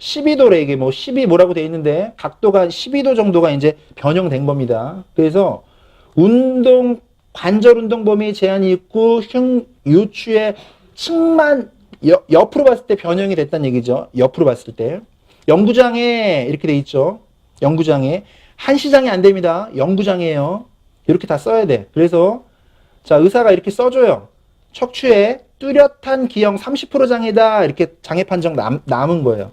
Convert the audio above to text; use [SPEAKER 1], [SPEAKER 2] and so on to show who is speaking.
[SPEAKER 1] 12도래 이게 뭐 12 뭐라고 돼 있는데 각도가 12도 정도가 이제 변형된 겁니다. 그래서 운동 관절 운동 범위 제한이 있고 흉 유추의 측만 여- 옆으로 봤을 때 변형이 됐다는 얘기죠. 옆으로 봤을 때 영구장애 이렇게 돼 있죠. 영구장애 한시장애 안 됩니다. 영구장애예요. 이렇게 다 써야 돼. 그래서 자 의사가 이렇게 써줘요. 척추에 뚜렷한 기형 30% 장애다 이렇게 장애 판정 남, 남은 거예요.